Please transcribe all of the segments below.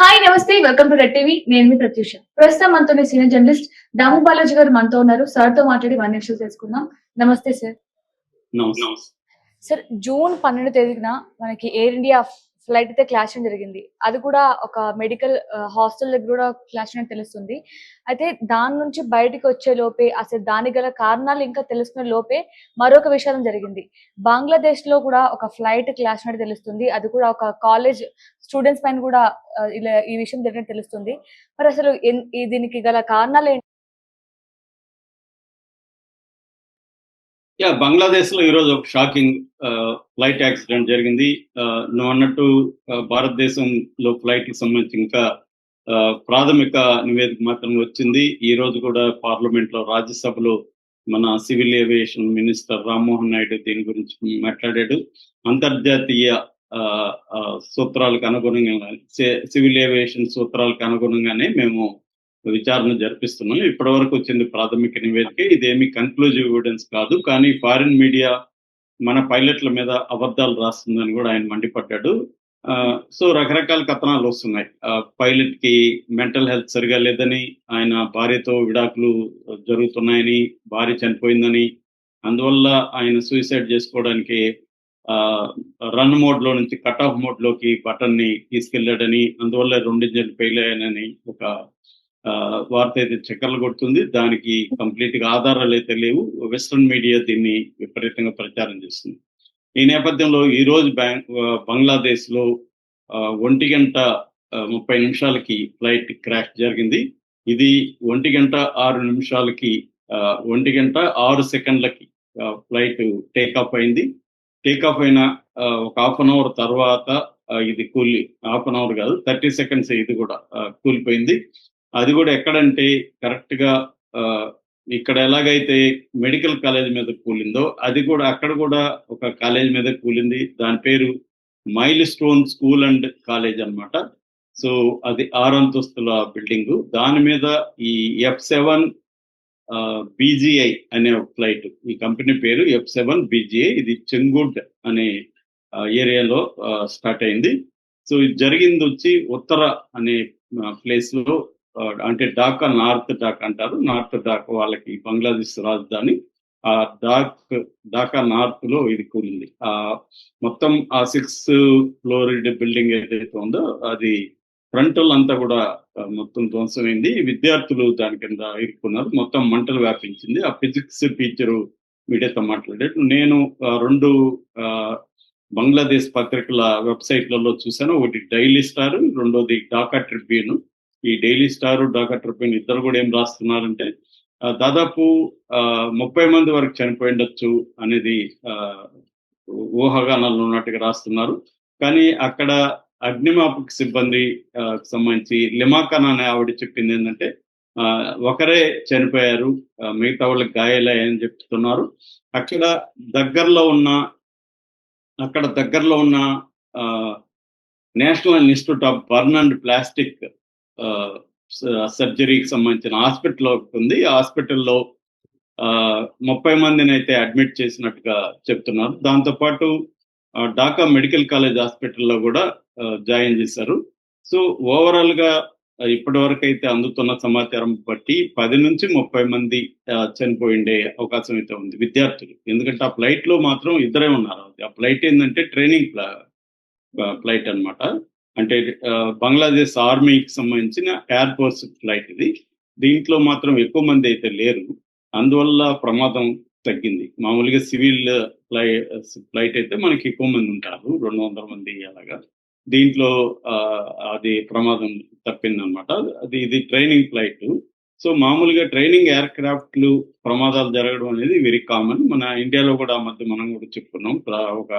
Hi నమస్తే welcome to red TV. నేను మీ ప్రత్యూష. ప్రస్తుతం మనతో సీనియర్ జర్నలిస్ట్ దాము బాలాజీ గారు మనతో ఉన్నారు. సార్తో మాట్లాడి వన్ ఇష్యూ తెలుసుకుందాం నమస్తే సార్. సార్ జూన్ పన్నెండు తేదీన మనకి ఎయిర్ ఇండియా ఫ్లైట్ అయితే క్లాష్ జరిగింది. అది కూడా ఒక మెడికల్ హాస్టల్ దగ్గర కూడా క్లాష్ అని తెలుస్తుంది. అయితే దాని నుంచి బయటికి వచ్చే లోపే అసలు దానికి గల కారణాలు ఇంకా తెలుసుకునే లోపే మరొక విషయం జరిగింది. బంగ్లాదేశ్లో కూడా ఒక ఫ్లైట్ క్లాష్ అని తెలుస్తుంది. అది కూడా ఒక కాలేజ్ స్టూడెంట్స్ పైన కూడా ఇలా ఈ విషయం జరిగినట్టు తెలుస్తుంది. మరి అసలు దీనికి గల కారణాలు ఏంటి? యా బంగ్లాదేశ్లో ఈరోజు ఒక షాకింగ్ ఫ్లైట్ యాక్సిడెంట్ జరిగింది. ఆ, నువ్వు అన్నట్టు భారతదేశంలో ఫ్లైట్కి సంబంధించి ఇంకా ఆ, ప్రాథమిక నివేదిక మాత్రం వచ్చింది. ఈ రోజు కూడా పార్లమెంట్లో రాజ్యసభలో మన civil aviation minister Rammohan Naidu దీని గురించి మాట్లాడాడు. అంతర్జాతీయ ఆ, సూత్రాలకు అనుగుణంగా సివిల్ ఏవియేషన్ సూత్రాలకు అనుగుణంగానే మేము విచారణ జరిపిస్తున్నాం ఇప్పటి వరకు వచ్చింది ప్రాథమిక నివేదిక. ఇదేమి కన్క్లూజివ్ ఎవిడెన్స్ కాదు. కానీ ఫారిన్ మీడియా మన పైలట్ల మీద అబద్ధాలు రాస్తుందని కూడా ఆయన మండిపడ్డాడు. ఆ, సో రకరకాల కథనాలు వస్తున్నాయి. పైలట్కి మెంటల్ హెల్త్ సరిగా లేదని ఆయన భార్యతో విడాకులు జరుగుతున్నాయని భార్య చనిపోయిందని అందువల్ల ఆయన సూసైడ్ చేసుకోవడానికి రన్ మోడ్లో నుంచి కట్ ఆఫ్ మోడ్లోకి బటన్ని తీసుకెళ్ళాడని అందువల్ల రెండు ఇంజన్లు ఫెయిల్ అయ్యానని ఒక వార్త అయితే చక్కర్లు కొడుతుంది. దానికి కంప్లీట్గా ఆధారాలు అయితే లేవు. వెస్ట్రన్ మీడియా దీన్ని విపరీతంగా ప్రచారం చేస్తుంది. ఈ నేపథ్యంలో ఈ రోజు బ్యాంక్ బంగ్లాదేశ్లో ఒంటి గంట ముప్పై నిమిషాలకి ఫ్లైట్ క్రాష్ జరిగింది. ఇది ఒంటి గంట ఆరు నిమిషాలకి ఒంటి గంట ఆరు సెకండ్లకి ఫ్లైట్ టేక్ ఆఫ్ అయింది. టేక్ ఆఫ్ అయిన ఒక హాఫ్ అన్ అవర్ తర్వాత ఇది కూలి హాఫ్ అన్ అవర్ కాదు థర్టీ సెకండ్స్ ఇది కూడా కూలిపోయింది. అది కూడా ఎక్కడంటే కరెక్ట్గా ఆ, ఇక్కడ ఎలాగైతే మెడికల్ కాలేజ్ మీద కూలిందో అది కూడా అక్కడ కూడా ఒక కాలేజ్ మీద కూలింది. దాని పేరు milestone school and college అన్నమాట. సో అది ఆరు అంతస్తుల బిల్డింగ్. దాని మీద ఈ ఎఫ్ సెవెన్ బీజీఐ అనే ఒక ఫ్లైట్. ఈ కంపెనీ పేరు ఎఫ్ సెవెన్ బీజీఐ ఇది చెంగుడ్ అనే ఏరియాలో స్టార్ట్ అయింది. సో ఇది జరిగింది వచ్చి ఉత్తర అనే ప్లేస్లో అంటే ఢాకా నార్త్ ఢాకా అంటారు. నార్త్ ఢాకా వాళ్ళకి బంగ్లాదేశ్ రాజధాని. ఆ డాక్ ఢాకా నార్త్లో ఇది కూలింది ఆ మొత్తం ఆ సిక్స్ ఫ్లోరిడ్ బిల్డింగ్ ఏదైతే ఉందో అది ఫ్రంట్ అంతా కూడా మొత్తం ధ్వంసమైంది. విద్యార్థులు దాని కింద ఇరుక్కున్నారు. మొత్తం మంటలు వ్యాపించింది. ఆ ఫిజిక్స్ టీచరు మీడియాతో మాట్లాడాడు. నేను రెండు ఆ, బంగ్లాదేశ్ పత్రికల వెబ్సైట్లలో చూశాను. ఒకటి డైలీ స్టార్ రెండోది ఢాకా ట్రిబ్యూన్. ఈ డైలీ స్టార్ డాక్టర్ ట్రిపిన్ ఇద్దరు కూడా ఏం రాస్తున్నారంటే దాదాపు ముప్పై మంది వరకు చనిపోయి ఉండొచ్చు అనేది ఊహాగానాలు ఉన్నట్టుగా రాస్తున్నారు. కానీ అక్కడ అగ్నిమాపక సిబ్బంది సంబంధించి లిమాకన్ అనే ఆవిడ చెప్పింది ఏంటంటే ఒకరే చనిపోయారు మిగతా వాళ్ళకి గాయాలయ్యాయని చెప్తున్నారు. అక్కడ దగ్గరలో ఉన్న అక్కడ దగ్గరలో ఉన్న national institute of burn and plastic సర్జరీకి సంబంధించిన హాస్పిటల్ ఒకటి ఉంది. హాస్పిటల్లో ఆ, ముప్పై మందిని అయితే అడ్మిట్ చేసినట్టుగా చెప్తున్నారు. దాంతోపాటు ఢాకా మెడికల్ కాలేజ్ హాస్పిటల్లో కూడా జాయిన్ చేశారు. సో ఓవరాల్గా ఇప్పటి వరకు అయితే అందుతున్న సమాచారం బట్టి పది నుంచి ముప్పై మంది ఆ, చనిపోయి ఉండే అవకాశం అయితే ఉంది విద్యార్థులు. ఎందుకంటే ఆ ఫ్లైట్లో మాత్రం ఇద్దరే ఉన్నారు. ఆ ఫ్లైట్ ఏంటంటే ట్రైనింగ్ ఫ్లైట్ అన్నమాట. అంటే బంగ్లాదేశ్ ఆర్మీకి సంబంధించిన ఎయిర్ ఫోర్స్ ఫ్లైట్ ఇది. దీంట్లో మాత్రం ఎక్కువ మంది అయితే లేరు. అందువల్ల ప్రమాదం తగ్గింది. మామూలుగా సివిల్ ఫ్లై ఫ్లైట్ అయితే మనకి ఎక్కువ మంది ఉంటారు. రెండు వందల మంది అలాగా. దీంట్లో ఆ, అది ప్రమాదం తప్పిందనమాట అది ఇది ట్రైనింగ్ ఫ్లైట్. సో మామూలుగా ట్రైనింగ్ ఎయిర్ క్రాఫ్ట్లు ప్రమాదాలు జరగడం అనేది వెరీ కామన్. మన ఇండియాలో కూడా మధ్య మనం కూడా చెప్పుకున్నాం. ఒక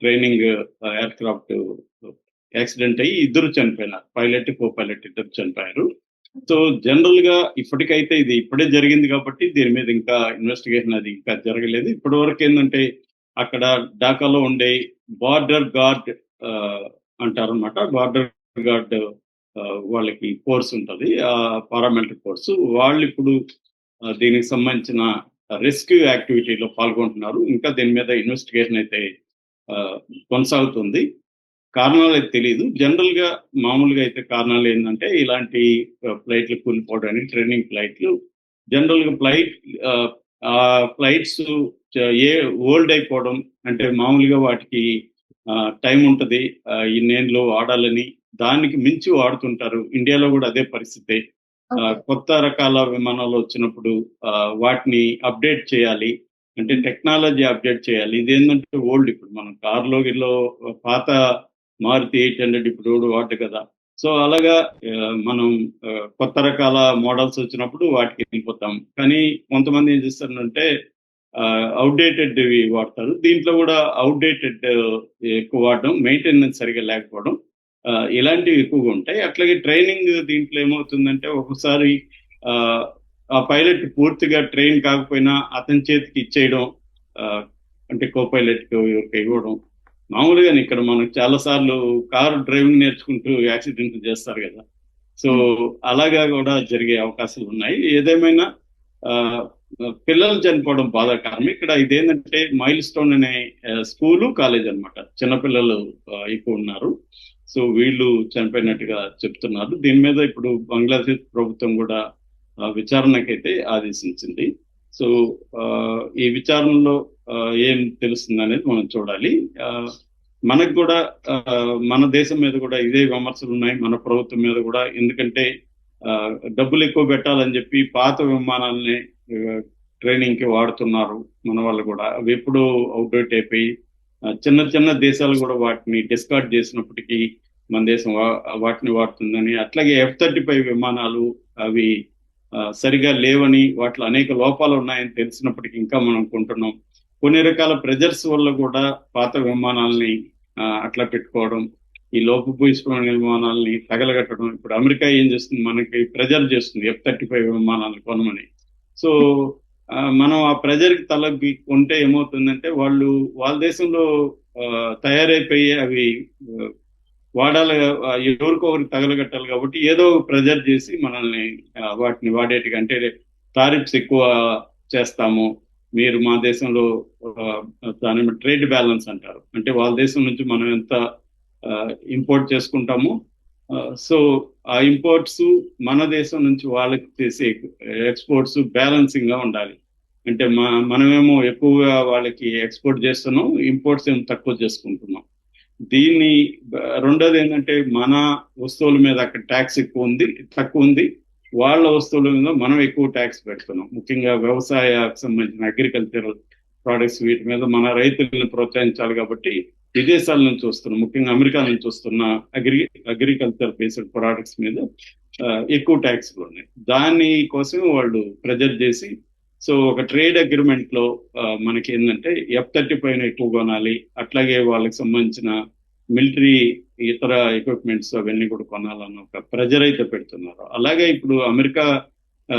ట్రైనింగ్ ఎయిర్ క్రాఫ్ట్ యాక్సిడెంట్ అయ్యి ఇద్దరు చనిపోయినారు. పైలట్ కో పైలట్ ఇద్దరు చనిపోయారు. సో జనరల్గా ఇప్పటికైతే ఇది ఇప్పుడే జరిగింది కాబట్టి దీని మీద ఇంకా ఇన్వెస్టిగేషన్ అది ఇంకా జరగలేదు. ఇప్పటి వరకు ఏంటంటే అక్కడ ఢాకాలో ఉండే బార్డర్ గార్డ్ అంటారు అనమాట బార్డర్ గార్డ్ వాళ్ళకి కోర్స్ ఉంటుంది. ఆ పారామిలిటరీ కోర్సు. వాళ్ళు ఇప్పుడు దీనికి సంబంధించిన రెస్క్యూ యాక్టివిటీలో పాల్గొంటున్నారు. ఇంకా దీని మీద ఇన్వెస్టిగేషన్ అయితే ఆ, కొనసాగుతుంది. కారణాలు అయితే తెలియదు జనరల్గా మామూలుగా అయితే కారణాలు ఏంటంటే ఇలాంటి ఫ్లైట్లు కూలిపోవడానికి ట్రైనింగ్ ఫ్లైట్లు. జనరల్గా ఫ్లైట్ ఆ ఫ్లైట్స్ ఏ ఓల్డ్ అయిపోవడం అంటే మామూలుగా వాటికి టైం ఉంటుంది. ఇన్నేళ్ళు వాడాలని దానికి మించి వాడుతుంటారు. ఇండియాలో కూడా అదే పరిస్థితి. కొత్త రకాల విమానాలు వచ్చినప్పుడు వాటిని అప్డేట్ చేయాలి. అంటే టెక్నాలజీ అప్డేట్ చేయాలి. ఇది ఏంటంటే ఓల్డ్ ఇప్పుడు మనం కార్లో గిల్లో పాత మారుతి ఎయిట్ హండ్రెడ్ ఇప్పుడు రోడ్ వాడు కదా. సో అలాగా మనం కొత్త రకాల మోడల్స్ వచ్చినప్పుడు వాటికి వెళ్ళిపోతాం. కానీ కొంతమంది ఏం చేస్తారంటే అవుట్డేటెడ్ వాడతారు. దీంట్లో కూడా అవుట్డేటెడ్ ఎక్కువ వాడడం మెయింటెనెన్స్ సరిగా లేకపోవడం ఇలాంటివి ఎక్కువగా ఉంటాయి. అట్లాగే ట్రైనింగ్ దీంట్లో ఏమవుతుందంటే ఒకసారి ఆ, పైలట్ పూర్తిగా ట్రైన్ కాకపోయినా అతని చేతికి ఇచ్చేయడం అంటే కో పైలట్కి ఇవ్వడం మామూలుగా ఇక్కడ మనకు చాలా సార్లు కారు డ్రైవింగ్ నేర్చుకుంటూ యాక్సిడెంట్ చేస్తారు కదా. సో అలాగా కూడా జరిగే అవకాశాలు ఉన్నాయి. ఏదేమైనా ఆ, పిల్లలు చనిపోవడం బాధాకరం. ఇక్కడ ఇదేంటంటే మైల్ స్టోన్ అనే స్కూలు కాలేజ్ అన్నమాట. చిన్నపిల్లలు ఎక్కువ ఉన్నారు. సో వీళ్ళు చనిపోయినట్టుగా చెప్తున్నారు. దీని మీద ఇప్పుడు బంగ్లాదేశ్ ప్రభుత్వం కూడా విచారణకైతే ఆదేశించింది. సో ఆ, ఈ విచారణలో ఏం తెలుస్తుంది అనేది మనం చూడాలి. ఆ, మనకు కూడా మన దేశం మీద కూడా ఇదే విమర్శలు ఉన్నాయి. మన ప్రభుత్వం మీద కూడా. ఎందుకంటే ఆ, డబ్బులు ఎక్కువ పెట్టాలని చెప్పి పాత విమానాలని ట్రైనింగ్కి వాడుతున్నారు మన వాళ్ళు కూడా. అవి ఎప్పుడు అవుట్డేట్ అయిపోయి చిన్న చిన్న దేశాలు కూడా వాటిని డిస్కార్డ్ చేసినప్పటికీ మన దేశం వాటిని వాడుతుందని. అట్లాగే ఎఫ్ థర్టీ ఫైవ్ విమానాలు అవి సరిగా లేవని వాటిలో అనేక లోపాలు ఉన్నాయని తెలిసినప్పటికీ ఇంకా మనం కొంటున్నాం. కొన్ని రకాల ప్రెజర్స్ వల్ల కూడా పాత విమానాలని అట్లా పెట్టుకోవడం ఈ లోపభూయిష్టమైన విమానాలని తగలగట్టడం. ఇప్పుడు అమెరికా ఏం చేస్తుంది? మనకి ప్రెజర్ చేస్తుంది ఎఫ్ థర్టీ ఫైవ్ విమానాలు కొనమని. సో మనం ఆ ప్రెజర్కి తల కొంటే ఏమవుతుందంటే వాళ్ళు వాళ్ళ దేశంలో ఆ, తయారైపోయి అవి వాడాలి ఆ, ఎవరికో ఒకరికి తగలగట్టాలి కాబట్టి ఏదో ప్రెజర్ చేసి మనల్ని వాటిని వాడేటికంటే అంటే టారిఫ్స్ ఎక్కువ చేస్తాము. మీరు మా దేశంలో దాని ట్రేడ్ బ్యాలెన్స్ అంటారు. అంటే వాళ్ళ దేశం నుంచి మనం ఎంత ఇంపోర్ట్ చేసుకుంటామో సో ఆ ఇంపోర్ట్స్ మన దేశం నుంచి వాళ్ళకి చేసే ఎక్స్పోర్ట్స్ బ్యాలెన్సింగ్గా ఉండాలి. అంటే మనమేమో ఎక్కువగా వాళ్ళకి ఎక్స్పోర్ట్ చేస్తున్నాం ఇంపోర్ట్స్ ఏమో తక్కువ చేసుకుంటున్నాం. దీన్ని రెండోది ఏంటంటే మన వస్తువుల మీద అక్కడ ట్యాక్స్ ఎక్కువ ఉంది తక్కువ ఉంది. వాళ్ళ వస్తువుల మీద మనం ఎక్కువ ట్యాక్స్ పెడుతున్నాం. ముఖ్యంగా వ్యవసాయకు సంబంధించిన అగ్రికల్చరల్ ప్రోడక్ట్స్ వీటి మీద మన రైతులను ప్రోత్సహించాలి కాబట్టి విదేశాల నుంచి వస్తున్న ముఖ్యంగా అమెరికా నుంచి వస్తున్న అగ్రి అగ్రికల్చర్ బేస్డ్ ప్రోడక్ట్స్ మీద ఎక్కువ ట్యాక్స్లు ఉన్నాయి. దాని కోసం వాళ్ళు ప్రెజర్ చేసి సో ఒక ట్రేడ్ అగ్రిమెంట్లో మనకి ఏంటంటే ఎఫ్ థర్టీ పైన ఎక్కువ కొనాలి అట్లాగే వాళ్ళకి సంబంధించిన మిలిటరీ ఇతర ఎక్విప్మెంట్స్ అవన్నీ కూడా కొనాలన్న ఒక ప్రెజర్ అయితే పెడుతున్నారు. అలాగే ఇప్పుడు అమెరికా ఆ,